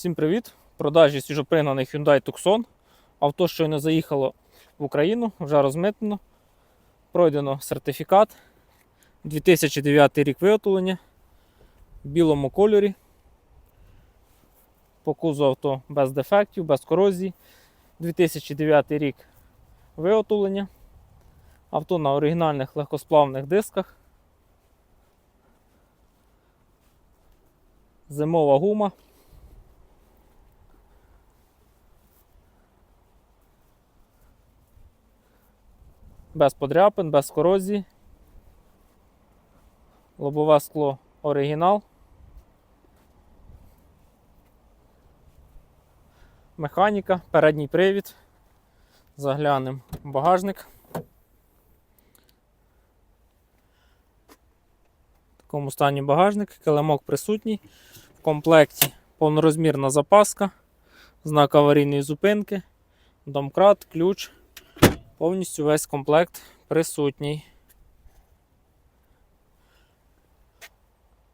Всім привіт! В продажі свіжопригнаний Hyundai Tucson. Авто щойно заїхало в Україну, вже розмитнено. Пройдено сертифікат. 2009 рік виготовлення в білому кольорі. По кузу авто без дефектів, без корозії. 2009 рік виготовлення. Авто на оригінальних легкосплавних дисках. Зимова гума. Без подряпин, без корозії. Лобове скло оригінал. Механіка, передній привід. Заглянемо багажник. В такому стані багажник, килимок присутній. В комплекті повнорозмірна запаска, знак аварійної зупинки, домкрат, ключ. Повністю весь комплект присутній.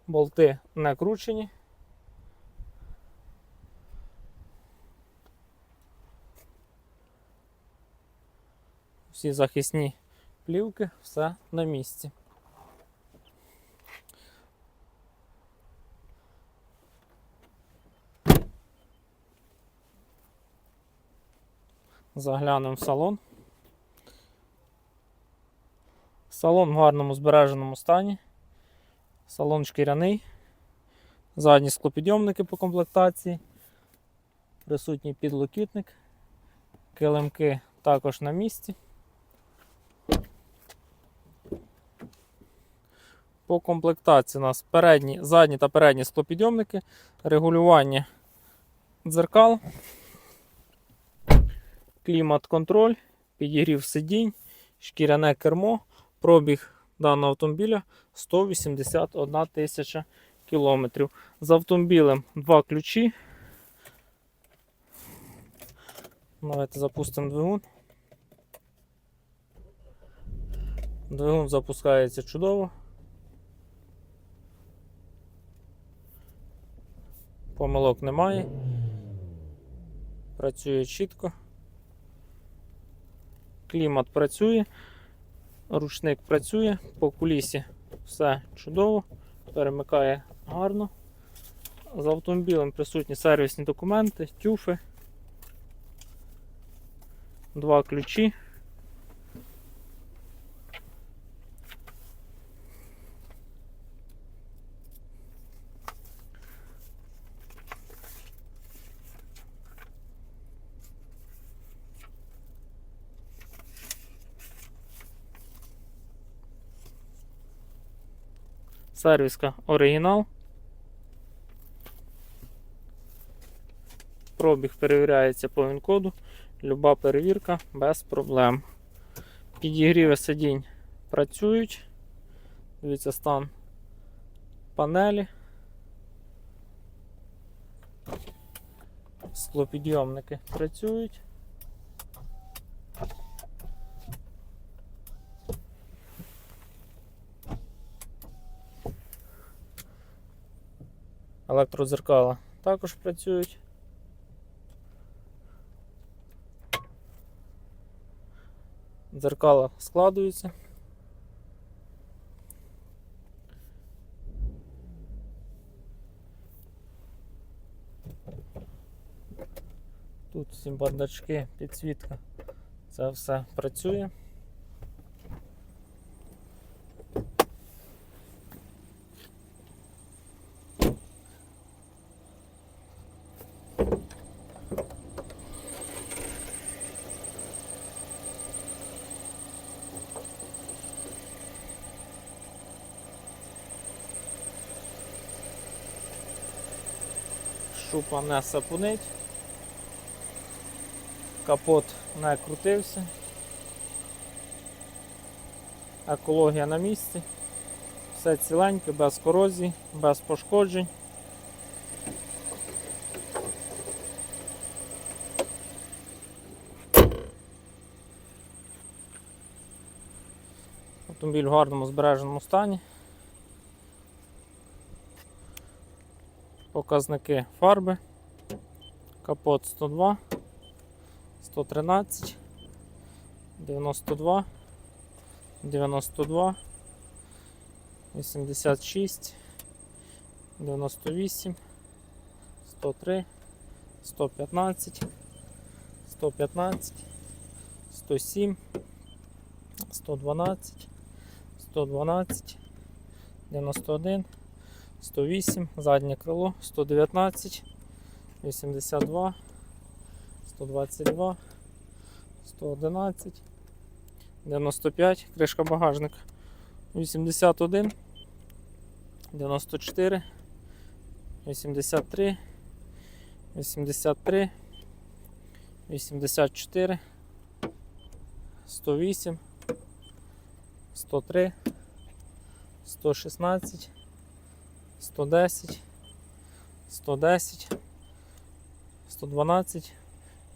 Болти не кручені. Всі захисні плівки, все на місці. Заглянемо в салон. Салон в гарному збереженому стані. Салон шкіряний. Задні склопідйомники по комплектації. Присутній підлокітник. Килимки також на місці. По комплектації у нас передні, задні та передні склопідйомники, регулювання дзеркал, клімат-контроль, підігрів сидінь, шкіряне кермо. Пробіг даного автомобіля 181 тисяча кілометрів. З автомобілем два ключі. Давайте запустимо двигун. Двигун запускається чудово. Помилок немає. Працює чітко. Клімат працює. Ручник працює, по кулісі все чудово, перемикає гарно. З автомобілем присутні сервісні документи, тюфи, два ключі. Сервіска оригінал. Пробіг перевіряється по ВІН-коду. Люба перевірка без проблем. Підігріви сидінь працюють. Дивіться стан панелі. Склопідйомники працюють. Електродзеркала також працюють. Дзеркала складуються. Тут всі бардачки, підсвітка. Це все працює. Шупа не сапунить. Капот не крутився. Екологія на місці. Все ціленьке, без корозії, без пошкоджень. Автомобіль в гарному збереженому стані. Показники фарби. Капот 102, 113, 92, 92, 86, 98, 103, 115, 115, 107, 112, 112, 91, 108, заднє крило, 119, 82, 122, 111, 95, кришка багажника, 81, 94, 83, 83, 84, 108, 103, 116, 110, 110, 112,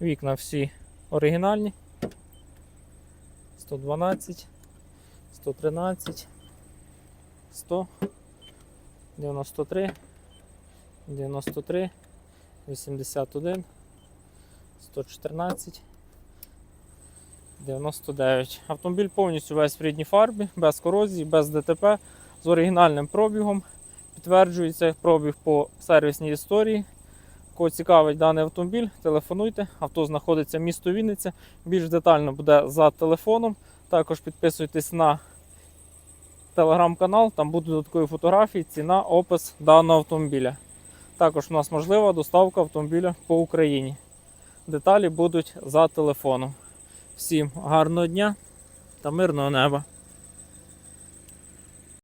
вікна всі оригінальні, 112, 113, 100, 93, 93, 81, 114, 99. Автомобіль повністю весь в рідній фарбі, без корозії, без ДТП, з оригінальним пробігом. Підтверджується пробіг по сервісній історії. Кого цікавить даний автомобіль, телефонуйте. Авто знаходиться в місто Вінниця. Більш детально буде за телефоном. Також підписуйтесь на телеграм-канал, там будуть додаткові фотографії, ціна, опис даного автомобіля. Також у нас можлива доставка автомобіля по Україні. Деталі будуть за телефоном. Всім гарного дня та мирного неба!